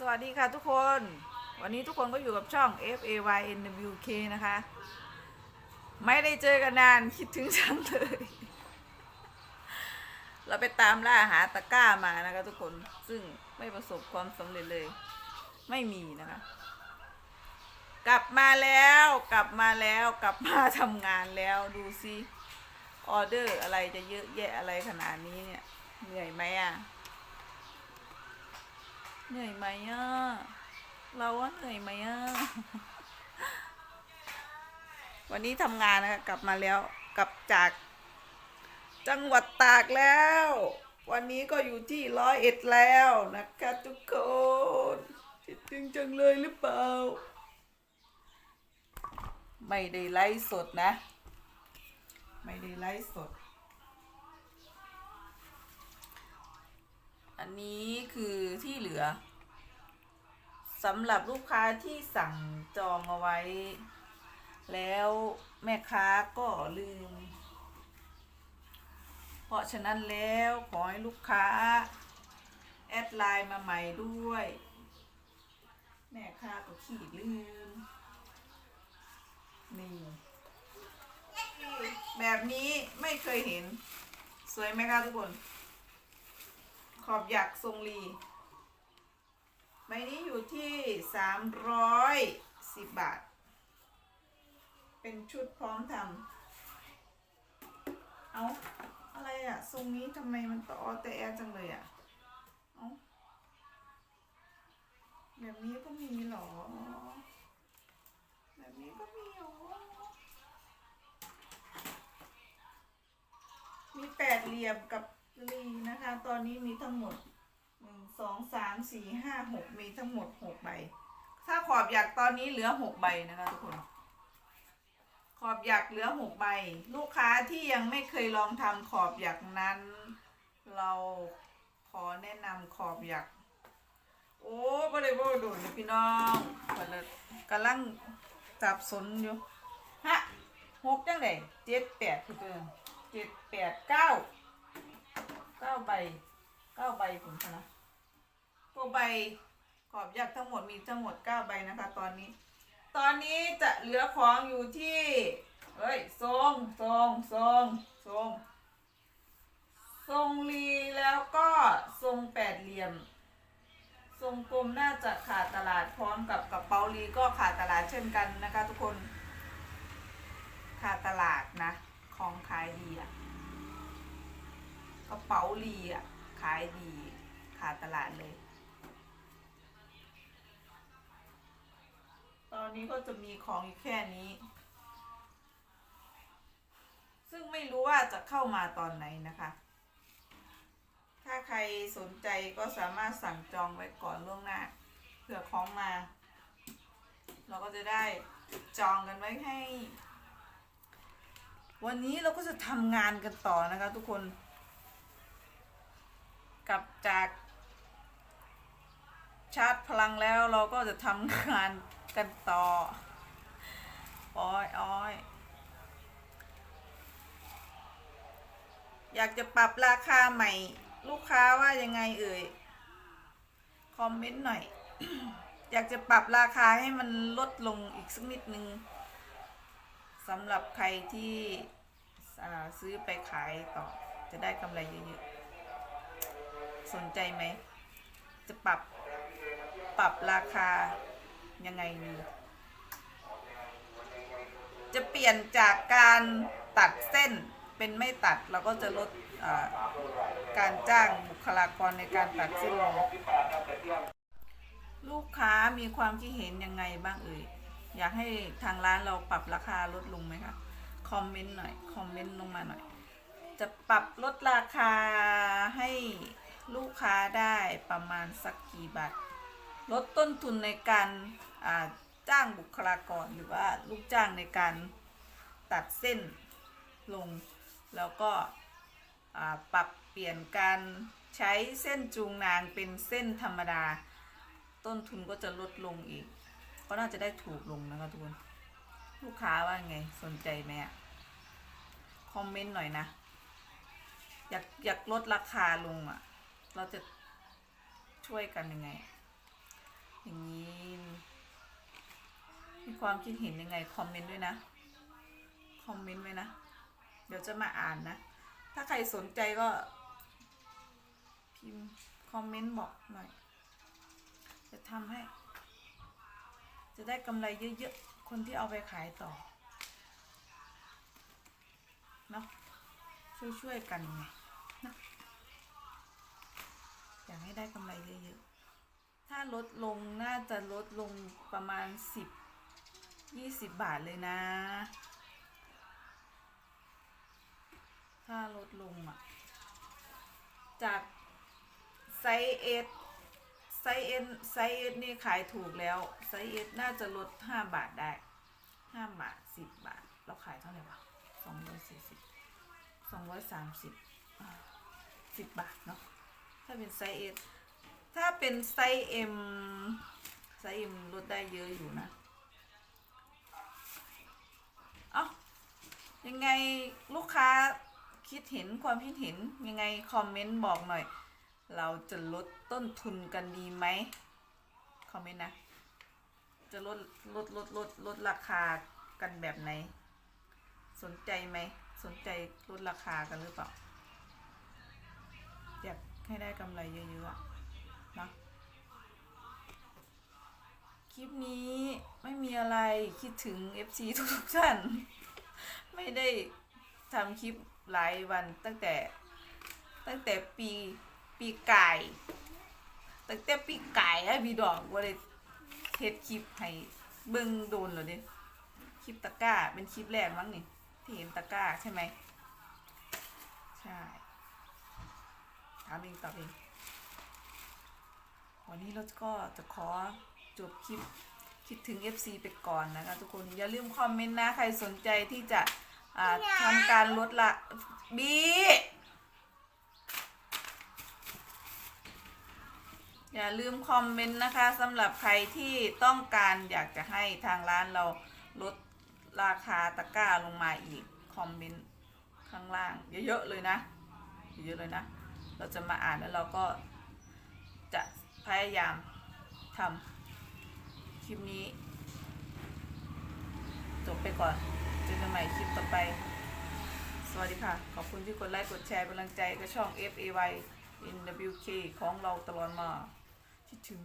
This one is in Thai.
สวัสดีค่ะทุกคน วันนี้ทุกคนก็อยู่กับช่อง F A Y N W K นะคะ ไม่ได้เจอกันนานคิดถึงฉันเลย เราไปตามล่าหาตะก้ามานะคะทุกคนซึ่งไม่ประสบความสำเร็จเลย ไม่มีนะคะ กลับมาแล้วกลับมาแล้วกลับมาทำงานแล้วดูซิออเดอร์อะไรจะเยอะแยะอะไรขนาดนี้เนี่ยเหนื่อยไหมอะ เหนื่อยไหมอะ เราว่าเหนื่อยไหมอะ วันนี้ทำงานนะคะกลับมาแล้วกลับจากจังหวัดตากแล้ว วันนี้ก็อยู่ที่ร้อยเอ็ดแล้วนะคะทุกคนคิดถึงจังเลยหรือเปล่า ไม่ได้ไลฟ์สดนะ ไม่ได้ไลฟ์สด อันนี้คือที่เหลือสำหรับลูกค้าที่สั่งจองเอาไว้ แล้วแม่ค้าก็ลืม เพราะฉะนั้นแล้วขอให้ลูกค้า แอดไลน์มาใหม่ด้วย แม่ค้าก็ขี้ลืม นี่ แบบนี้ไม่เคยเห็น สวยไหมคะทุกคน ขอบหยักทรงลีใบนี้อยู่ที่สามร้อยสิบบาท เป็นชุดพร้อมทำเอาอะไรอะทรงนี้ทำไมมันต่อแต่แอจังเลยอะเอาแบบนี้ก็มีเหรอ แบบนี้ก็มีเหรอ มีแปดเหลี่ยมกับ ลีนะคะ ตอนนี้มีทั้งหมดหนึ่งสองสามสี่ห้าหกมีทั้งหมดหกใบ ถ้าขอบหยักตอนนี้เหลือหกใบนะคะทุกคน ขอบหยักเหลือหกใบ ลูกค้าที่ยังไม่เคยลองทำขอบหยักนั้น เราขอแนะนำขอบหยักโอ้บ่ได้บ่โดนเลยพี่น้องเพิ่นกำลังจับสนอยู่ฮะหกจังไดเจ็ดแปดคือเกินเจ็ดแปดเก้า ใบเก้าใบผมนะตัวใบขอบยักษ์ทั้งหมดมีทั้งหมดเก้าใบนะคะ ตอนนี้ ตอนนี้จะเหลือของอยู่ที่เฮ้ยทรงทรงทรงทรงทรงรีแล้วก็ทรงแปดเหลี่ยม ทรงกลมน่าจะขาดตลาดพร้อมกับกระเป๋าลีก็ขาดตลาดเช่นกันนะคะ ทุกคน ขาดตลาดนะ ของขายดีอะกระ เป๋าลีอะ ขายดีขาดตลาดเลย ตอนนี้ก็จะมีของอยู่แค่นี้ ซึ่งไม่รู้ว่าจะเข้ามาตอนไหนนะคะ ถ้าใครสนใจก็สามารถสั่งจองไว้ก่อนล่วงหน้าเผื่อของมา เราก็จะได้จองกันไว้ให้วันนี้เราก็จะทำงานกันต่อนะคะทุกคน กลับจากชาร์จพลังแล้วเราก็จะทำงานกันต่อ อ้อยอ้อยอยากจะปรับราคาใหม่ ลูกค้าว่ายังไงเอ่ย คอมเมนต์หน่อย อยากจะปรับราคาให้มันลดลงอีกสักนิดนึงสำหรับใครที่ซื้อไปขายต่อจะได้กำไรเยอะๆ สนใจไหม จะปรับปรับราคายังไงดีจะเปลี่ยนจากการตัดเส้นเป็นไม่ตัดเราก็จะลดการจ้างบุคลากรในการตัดเส้นลงลูกค้ามีความคิดเห็นยังไงบ้างเอ่ยอยากให้ทางร้านเราปรับราคาลดลงไหมคะคอมเมนต์หน่อยคอมเมนต์ลงมาหน่อย จะปรับลดราคาให้ ลูกค้าได้ประมาณสักกี่บาทลดต้นทุนในการจ้างบุคลากรหรือว่าลูกจ้างในการตัดเส้นลง แล้วก็ปรับเปลี่ยนการใช้เส้นจูงนางเป็นเส้นธรรมดา ต้นทุนก็จะลดลงอีก ก็น่าจะได้ถูกลงนะคะทุกคนลูกค้าว่าไงสนใจไหมอะคอมเมนต์หน่อยนะ อยากอยากลดราคาลงอะ เราจะช่วยกันยังไง อย่างนี้ มีความคิดเห็นยังไง คอมเมนต์ด้วยนะ คอมเมนต์ไว้นะ เดี๋ยวจะมาอ่านนะ ถ้าใครสนใจก็ พิมพ์คอมเมนต์บอกหน่อย จะทำให้ จะได้กำไรเยอะๆ คนที่เอาไปขายต่อ เนาะช่วยๆกันไงเนาะ ได้กำไรเยอะๆ ถ้าลดลงน่าจะลดลงประมาณสิบยี่สิบบาทเลยนะ ถ้าลดลงอะ จากไซส์เอสไซส์เอสไซส์เอสนี่ขายถูกแล้ว ไซส์เอสน่าจะลดห้าบาทได้ห้าบาทสิบบาท เราขายเท่าไหร่วะสองร้อยสี่สิบสองร้อยสามสิบสิบบาทเนาะ ถ้าเป็นไซส์เอสถ้าเป็นไซส์เอ็มไซส์เอ็มลดได้เยอะอยู่นะเอ้ายังไงลูกค้าคิดเห็นความคิดเห็นยังไงคอมเมนต์บอกหน่อย เราจะลดต้นทุนกันดีไหมคอมเมนต์นะ จะลดลดลดลดลดราคากันแบบไหน สนใจไหม สนใจลดราคากันหรือเปล่า ให้ได้กำไรเยอะๆนะคลิปนี้ไม่มีอะไรคิดถึง FC ทุกๆท่าน ไม่ได้ทำคลิปหลายวันตั้งแต่ตั้งแต่ปีปีไกายตั้งแต่ปีไกายอะพี่ดอกว่าได้เทสคลิปให้เบิ่งโดนเหรอเด้คลิปตะก้าเป็นคลิปแรกมั้งนี่ที่เห็นตะก้าใช่ไหมใช่ ถามเองตอบเอง วันนี้เราก็จะขอจบคลิปคิดถึง FC ไปก่อนนะคะทุกคนอย่าลืมคอมเมนต์นะ ใครสนใจที่จะทำการลดละบีอย่าลืมคอมเมนต์นะคะสำหรับใครที่ต้องการอยากจะให้ทางร้านเราลดราคาตะกร้าลงมาอีก คอมเมนต์ข้างล่าง เยอะๆเลยนะ เยอะๆเลยนะ เราจะมาอ่านแล้วเราก็จะพยายามทำคลิปนี้จบไปก่อนเจอกันใหม่คลิปต่อไป สวัสดีค่ะ ขอบคุณที่กดไลค์กดแชร์เป็นกำลังใจกับช่อง F A Y N W K ของเราตลอดมาคิดถึง